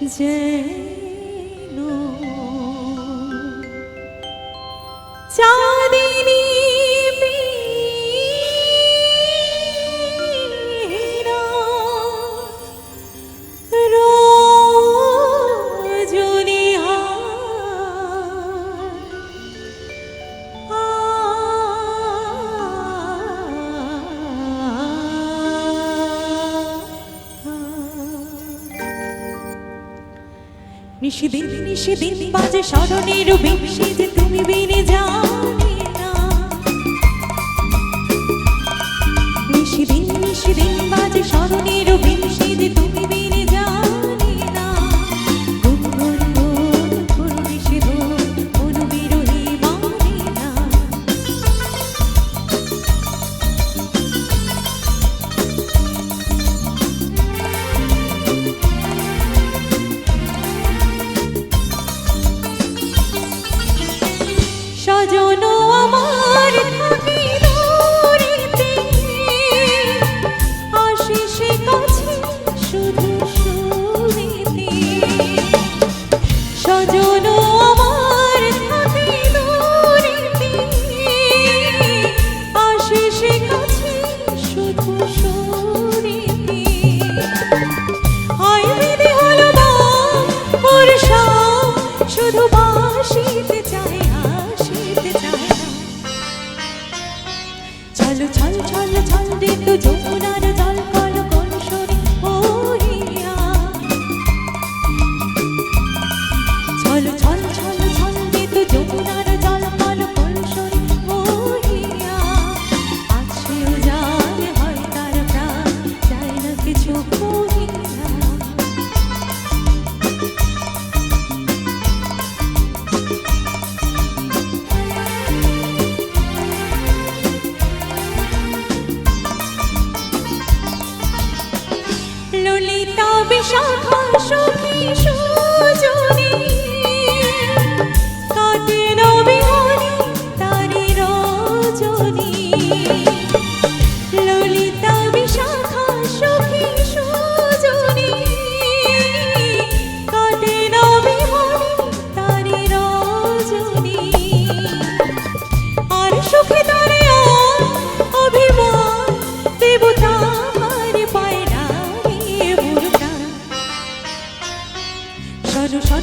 যেন বেশি দিন বাজে স্মরণের বিশি যে তুমি বেড়ে যাও। ললিতা বিশাখা সখী সুজনী। কাটে নবিহরি তারি ললিতা বিশাখা সখী সুজনী। কাটে নবিহরি আর সুখে তারে অভিমান দেবতা